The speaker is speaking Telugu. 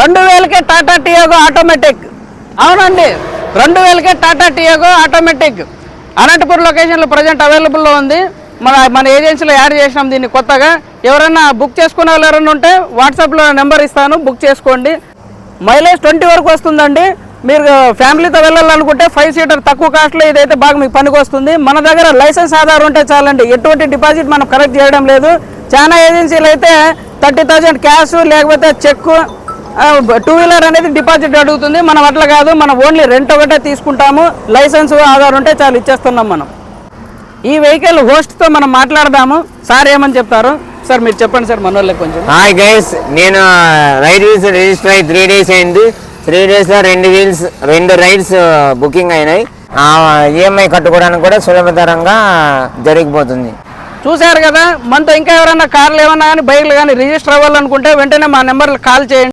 రెండు వేలకే టాటా టియాగో ఆటోమేటిక్. అవునండి రెండు వేలకే టాటా టియాగో ఆటోమేటిక్. అనంతపూర్ లొకేషన్లో ప్రజెంట్ అవైలబుల్లో ఉంది. మన మన ఏజెన్సీలో యాడ్ చేసినాం దీన్ని కొత్తగా. ఎవరైనా బుక్ చేసుకునే వాళ్ళు ఎవరైనా ఉంటే వాట్సాప్లో నెంబర్ ఇస్తాను బుక్ చేసుకోండి. మైలేజ్ ట్వంటీ వరకు వస్తుందండి. మీరు ఫ్యామిలీతో వెళ్ళాలనుకుంటే ఫైవ్ సీటర్ తక్కువ కాస్ట్లో ఇదైతే బాగా మీకు పనికి వస్తుంది. మన దగ్గర లైసెన్స్ ఆధార్ ఉంటే చాలండి. ఎటువంటి డిపాజిట్ మనం కరెక్ట్ చేయడం లేదు. చాలా ఏజెన్సీలు అయితే థర్టీ థౌజండ్ క్యాష్ లేకపోతే చెక్కు టూ వీలర్ అనేది డిపాజిట్ అడుగుతుంది. మనం అట్లా కాదు మనం ఓన్లీ రెంట్ ఒకటే తీసుకుంటాము. లైసెన్స్ ఆధార్ ఉంటే చాలు ఇచ్చేస్తున్నాం మనం. ఈ వెహికల్ హోస్ట్తో మనం మాట్లాడదాము. సార్ ఏమని చెప్తారు? సార్ మీరు చెప్పండి సార్ మన కొంచెం. హాయ్ గైస్ నేను రైడ్ వీల్స్ రిజిస్టర్ అయ్యి త్రీ డేస్ అయింది. త్రీ డేస్లో రెండు వీల్స్ రెండు రైడ్స్ బుకింగ్ అయినాయి. ఈఎంఐ కట్టుకోవడానికి కూడా సులభతరంగా జరిగిపోతుంది. చూశారు కదా మనతో ఇంకా ఎవరైనా కార్లు ఏమన్నా కానీ బైక్లు కానీ రిజిస్టర్ అవ్వాలనుకుంటే వెంటనే మా నెంబర్కి కాల్ చేయండి.